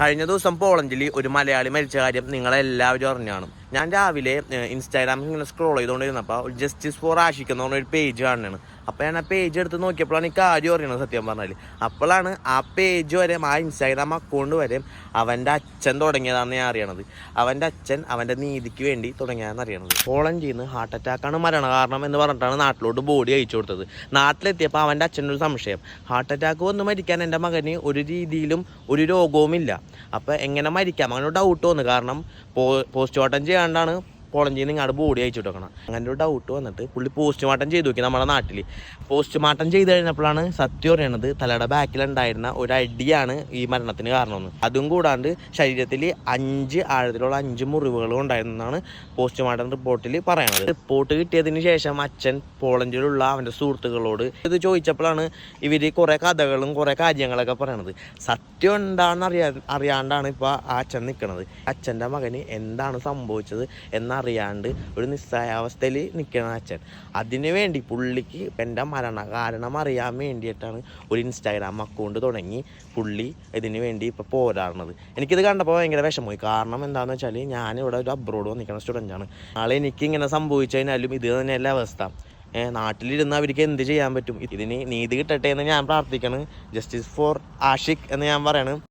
കഴിഞ്ഞ ദിവസം പോളണ്ടിൽ ഒരു മലയാളി മരിച്ച കാര്യം നിങ്ങളെല്ലാവരും അറിഞ്ഞാണ്. ഞാൻ രാവിലെ ഇൻസ്റ്റാഗ്രാമിൽ ഇങ്ങനെ സ്ക്രോൾ ചെയ്തുകൊണ്ടിരുന്നപ്പോൾ ജസ്റ്റിസ് ഫോർ ആഷിക് എന്ന് പറഞ്ഞൊരു പേജ് കാണുകയാണ് അപ്പോൾ ഞാൻ ആ പേജ് എടുത്ത് നോക്കിയപ്പോഴാണ് ഈ കാര്യം അറിയണത് സത്യം പറഞ്ഞാൽ അപ്പോഴാണ് ആ പേജ് വരെ ആ ഇൻസ്റ്റാഗ്രാം അക്കൗണ്ട് വരെ അവന്റെ അച്ഛൻ തുടങ്ങിയതാണെന്ന് ഞാൻ അറിയണത്. അവന്റെ അച്ഛൻ അവന്റെ നീതിക്ക് വേണ്ടി തുടങ്ങിയതെന്ന് അറിയണത്. പോളണ്ടിൽ നിന്ന് ഹാർട്ട് അറ്റാക്കാണ് മരണ കാരണം എന്ന് പറഞ്ഞിട്ടാണ് നാട്ടിലോട്ട് ബോഡി അയച്ചു കൊടുത്തത്. നാട്ടിലെത്തിയപ്പോൾ അവന്റെ അച്ഛനൊരു സംശയം. ഹാർട്ട് അറ്റാക്ക് വന്ന് മരിക്കാൻ എന്റെ മകന് ഒരു രീതിയിലും ഒരു രോഗവുമില്ല. അപ്പോൾ എങ്ങനെ മരിക്കാം? അങ്ങനെ ഡൗട്ട് വന്നു. കാരണം പോ ചെയ്യാണ്ടാണ് കോളഞ്ചിൽ ചെയ്ത് ഇങ്ങോട്ട് ബോഡി അയച്ചു കൊടുക്കണം അങ്ങനെ ഒരു ഡൗട്ട് വന്നിട്ട് പുള്ളി പോസ്റ്റ്മോർട്ടം ചെയ്തു നോക്കി നമ്മുടെ നാട്ടിൽ പോസ്റ്റ്മോർട്ടം ചെയ്ത് കഴിഞ്ഞപ്പോഴാണ് സത്യം പറയണത് തലയുടെ ബാക്കിലുണ്ടായിരുന്ന ഒരു അടിയാണ് ഈ മരണത്തിന് കാരണമെന്ന്. അതും കൂടാണ്ട് ശരീരത്തിൽ അഞ്ച് ആഴത്തിലുള്ള അഞ്ച് മുറിവുകളും ഉണ്ടായിരുന്നെന്നാണ് പോസ്റ്റ്മോർട്ടം റിപ്പോർട്ടിൽ പറയുന്നത് റിപ്പോർട്ട് കിട്ടിയതിന് ശേഷം അച്ഛൻ പോളണ്ടിലുള്ള അവന്റെ സുഹൃത്തുക്കളോട് ഇത് ചോദിച്ചപ്പോഴാണ് ഇവർ കുറേ കഥകളും കുറേ കാര്യങ്ങളൊക്കെ പറയണത്. സത്യം എന്താണെന്ന് അറിയാ അറിയാണ്ടാണ് ഇപ്പോൾ ആ അച്ഛൻ നിൽക്കുന്നത് അച്ഛന്റെ മകന് എന്താണ് സംഭവിച്ചത് എന്നറിയാണ്ട് ഒരു നിസ്സഹായാവസ്ഥയിൽ നിൽക്കുന്ന അച്ഛൻ. അതിനു വേണ്ടി പുള്ളിക്ക് എന്റെ മരണ കാരണം അറിയാൻ വേണ്ടിയിട്ടാണ് ഒരു ഇൻസ്റ്റാഗ്രാം അക്കൗണ്ട് തുടങ്ങി പുള്ളി ഇതിന് വേണ്ടി ഇപ്പോൾ പോരാടുന്നത്. എനിക്കിത് കണ്ടപ്പോൾ ഭയങ്കര വിഷമമായി. കാരണം എന്താണെന്ന് വെച്ചാൽ ഞാനിവിടെ ഒരു അബ്രോഡ് വന്നിരിക്കുന്ന സ്റ്റുഡന്റാണ് നാളെ എനിക്ക് ഇങ്ങനെ സംഭവിച്ചു കഴിഞ്ഞാലും ഇത് തന്നെയല്ല അവസ്ഥ. നാട്ടിലിരുന്ന് അവർക്ക് എന്ത് ചെയ്യാൻ പറ്റും? ഇതിന് നീതി കിട്ടട്ടെ എന്ന് ഞാൻ പ്രാർത്ഥിക്കണം. ജസ്റ്റിസ് ഫോർ ആഷിഖ് എന്ന് ഞാൻ പറയണം.